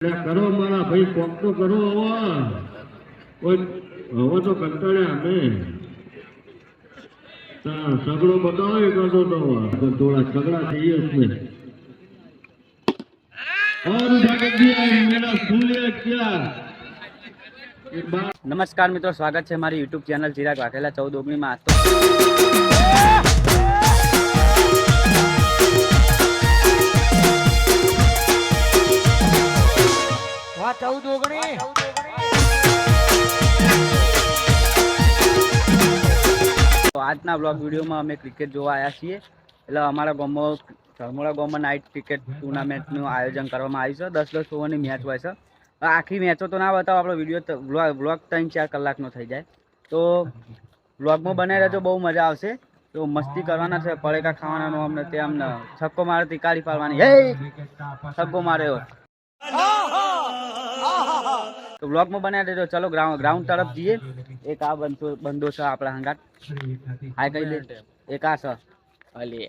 કરો મારા ભાઈ, કોક તો કરો હવે હવે તો કંટાળ્યા અમે. સગડો બતાવો એ કરતો તો. થોડા સગડા થઈએ અમે નમસ્કાર મિત્રો, સ્વાગત છે મારી યુટ્યુબ ચેનલ ચિરાગ વાઘેલા ચૌદ ઓગણીમાં. તો તો આજના બ્લોગ વિડીયોમાં અમે ક્રિકેટ જોવા આવ્યા છીએ. એટલે અમારા ગામમાં ધર્મોડા ગામમાં નાઇટ ક્રિકેટ ટુર્નામેન્ટનું આયોજન કરવામાં આવ્યું છે. દસ દસ ઓવરની મેચ હોય છે. આખી મેચો તો ના બતાવો આપણો વીડિયો બ્લોગ બ્લોગ ત્રણ ચાર કલાકનો થઈ જાય. તો બ્લોગમાં બનાવી રહેજો બહુ મજા આવશે. તો મસ્તી કરવાના છે પડેકા ખાવાના અમને તે અમને છક્કો મારે તીકાળી પાડવાની. હે છક્કો માર્યો. તો બ્લોગમાં બનાવી દેજો ચલો ગ્રાઉન્ડ ગ્રાઉન્ડ તરફ જઈએ. એક આ બંધો બંધો છે આપણા હંગાટ હા કહી દે? એક આ છે. અલી.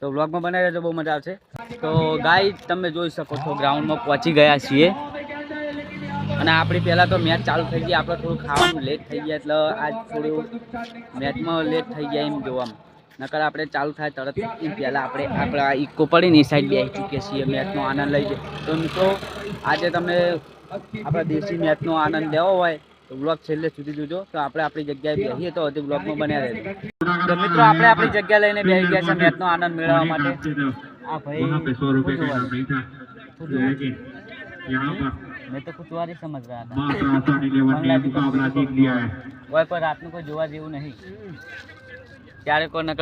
તો બ્લોગમાં બનાવી દેજો બહુ મજા આવશે. તો ગાય તમે જોઈ શકો છો ગ્રાઉન્ડમાં પહોંચી ગયા છીએ. અને આપણી પહેલાં તો મેચ ચાલુ થઈ ગઈ. આપણે થોડું ખાવાનું લેટ થઈ ગયા એટલે આજ થોડું મેચમાં લેટ થઈ ગયા એમ જોવામાં. નકર આપણે ચાલુ થાય તરત એ પહેલાં આપણે આપણા ઇકો પડીને એ સાઈડ બેસી ચૂકીએ છીએ મેચનો આનંદ લઈ જઈએ તો મિત્રો આજે તમને આપણા દેશી મેચનો આનંદ લેવો હોય તો બ્લોગ છેલ્લે સુધી જોજો તો આપણે આપણી જગ્યાએ બેસીએ તો હજી બ્લોગમાં બન્યા રહેજો તો મિત્રો આપણે આપણી જગ્યા લઈને બેસી ગયા છે મેચનો આનંદ મેળવવા માટે આ ભાઈ वहाँ पे सौ रुपए का શું इनाम જોવાનું? नहीं था लेकिन यहाँ पर મેં તો કુતવારી સમજ રહ્યા હતા माँ का आसानी लेवन ने मुकाबला जीत लिया है હોય પણ રાતનું કોઈ જોવા જેવું નહીં ત્યારે કોને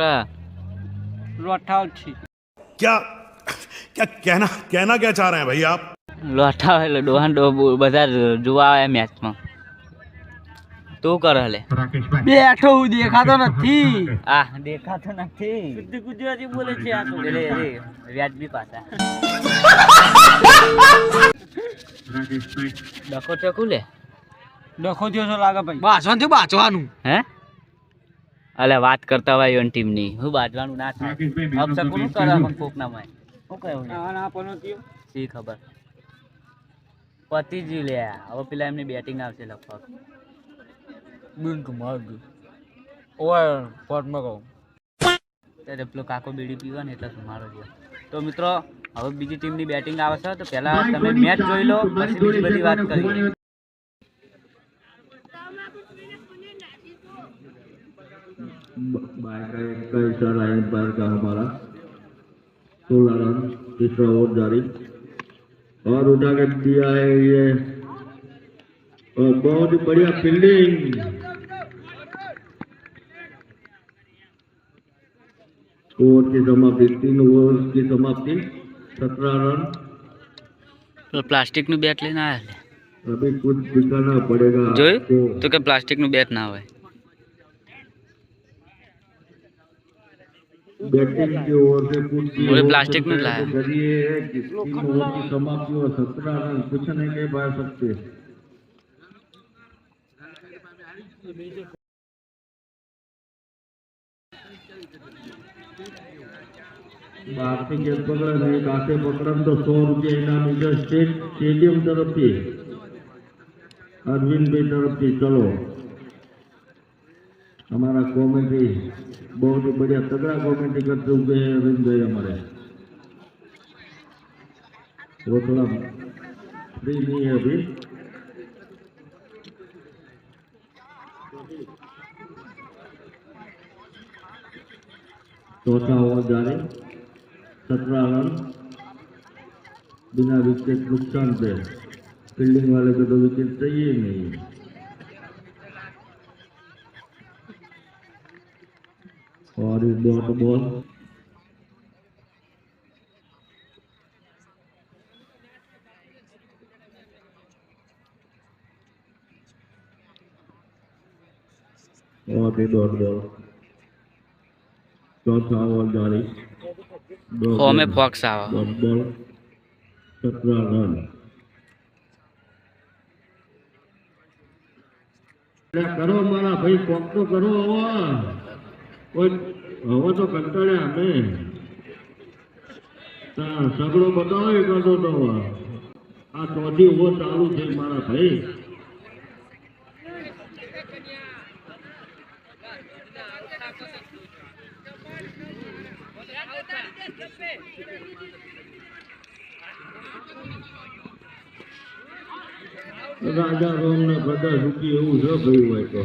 લોઠાવ છી. ક્યા ક્યા કહેના કહેના ક્યાં ચાહ રહે ભાઈ આપ લોઠાવ એટલે ડોહા ડો બધા જોવા આવે મેચમાં તું કર હલે. બેઠો હું દેખાતો નથી. આ દેખાતો નથી. શુદ્ધ ગુજરાતી બોલે છે આ તો. રે રે વ્યાજબી પાસા. ડખો ચકુ લે ડખો થયો લાગે ભાઈ. બાસવાન. હે? અલે વાત કરતા હોય ઓન ટીમની હું બાજવાનું ના થાય. અબ સકુ નું કરે પણ કોક ના માય હું કહ્યું ના ના પણ થયું સી ખબર? પતિ જી લે. હવે પેલા એમની બેટિંગ આવશે લગભગ. બિંક મગ ઓય ફોટ કહું ત્યારે પેલો કાકો બીડી પીવા ને એટલે મારો છે તો મિત્રો હવે બીજી ટીમની બેટિંગ આવશે તો પહેલાં તમે મેચ જોઈ લો પછી બીજી બધી વાત કરીએ. बाय का एक का इशारा लाइन पर का हमारा सोलह रन तीसरा ओवर जारी और उठा के दिया है ये और बहुत ही बढ़िया फील्डिंग ओवर की समाप्ति तीन ओवर की समाप्ति सत्रह रन પેલો પ્લાસ્ટિકનું બેટ લઈને આવ્યા अभी कुछ दिखाना पड़ेगा જોયું आपको। તો કે પ્લાસ્ટિકનું બેટ ના હોય बैटिंग की ओर से कुछ भी मुझे हो प्लास्टिक में सकता है, लाया। तो करिए है कि तीन ओवर की समाप्ति और सत्रह रन कुछ नहीं कह पा सकते બારથી ગેસ પકડે ને એક હાથે પકડે ને તો સો રૂપિયા ઇનામ છે સ્ટેટ સ્ટેડિયમ તરફથી અરવિંદભાઈ તરફથી ચલો हमारा कॉमेडी बहुत ही बढ़िया तगड़ा कॉमेडी करते हुए हैं अरविंद भाई हमारे वो थोड़ा फ्री नहीं है अभी चौथा ओवर जारी सत्रह रन बिना विकेट नुकसान पे fielding वाले को तो विकेट चाहिए नहीं। और इस डॉट बॉल और डॉट बॉल चौथा ओवर फॉक्स आवा। डॉट बॉल सत्रह रन। કરો મારા ભાઈ, કોક તો કરો હવે હવે તો કંટાળ્યા અમે. સગડો બતાવો એ કરતો તો આ ચોથી ઊભો ચાલુ છે મારા ભાઈ. રાજા રોમ ને બધા સુખી એવું ન ભાઈ હોય તો.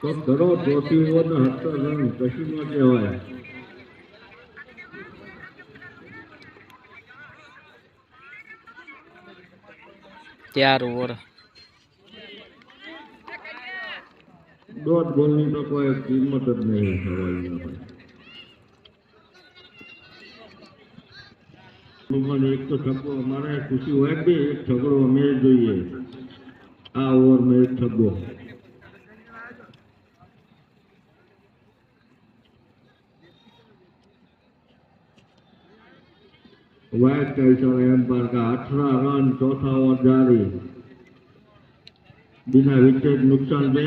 તો કરો ચોથી ઓવર ને સત્તર રન કશું ન કહેવાય. ચાર ઓવર દોઢ ગોલની તો કોઈ કિંમત જ નહીં સવાલની ભાઈ ભગવાન એક તો છગ્ગો મારે ખુશી હોય કે એક છગડો અમે જોઈએ આ ઓવરમાં એક છગ્ગો वाइट कल्चर एम्पायर का अठारह रन चौथा ओवर जारी बिना विकेट नुकसान पे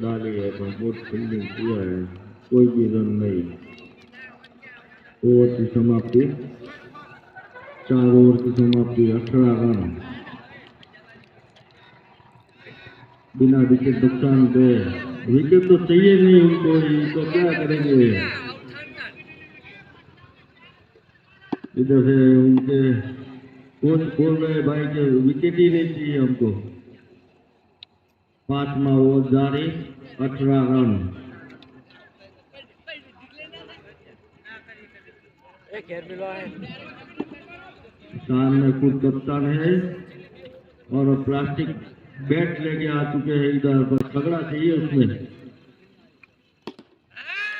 डाली है बहुत किया है कोई भी रन नहीं ओवर की समाप्ति चार ओवर की समाप्ति अठारह रन बिना विकेट नुकसान पे विकेट तो चाहिए नहीं उनको इनको क्या करेंगे इधर से उनके कोच बोल रहे भाई कि विकेट ही नहीं चाहिए हमको। पांचवा ओवर जारी, अठारह रन। सामने खुद कप्तान है और प्लास्टिक बैट लेके आ चुके हैं इधर पर। तगड़ा चाहिए उसमें।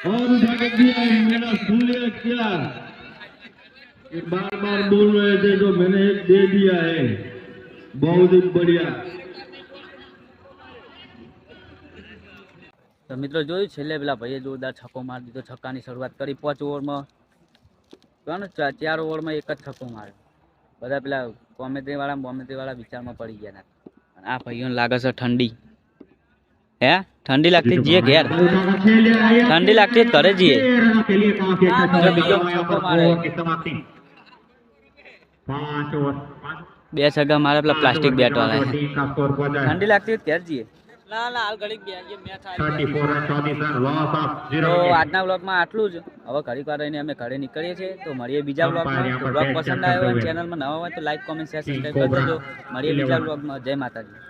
और उठा के दिया है। मेरा सूर्य क्या ये बार बार बोल रहे थे तो मैंने एक दे दिया है बहुत ही बढ़िया તો મિત્રો જોયું છેલ્લે પેલા ભાઈએ જોરદાર છક્કો મારી દીધો છક્કાની શરૂઆત કરી પાંચ ઓવરમાં કહો ને ચા- ચાર ઓવરમાં એક જ છક્કો માર્યો બધા પેલા કોમેન્ટ્રી વાળા કોમેન્ટ્રી વાળા વિચારમાં પડી ગયા હતા. અને આ ભાઈઓને લાગે છે ઠંડી હે ઠંડી લાગતી જ જઈએ ઘેર ઠંડી લાગતી જ ઘરે જઈએ જો બીજો છક્કો મારે બે સગા મારે પેલા પ્લાસ્ટિક બેટ વાળા ઠંડી લાગતી હોય ત્યારે ઘેર જઈએ. તો આજના બ્લોગમાં આટલું જ. હવે ઘડીક વાર રહીને અમે ઘરે નીકળીએ છીએ. તો મળીએ બીજા બ્લોગમાં બ્લોગ પસંદ આવ્યો હોય ચેનલમાં નવા હોય તો લાઈક કોમેન્ટ શેર સબસ્ક્રાઈબ કરી દેજો મળીએ બીજા બ્લોગમાં જય માતાજી.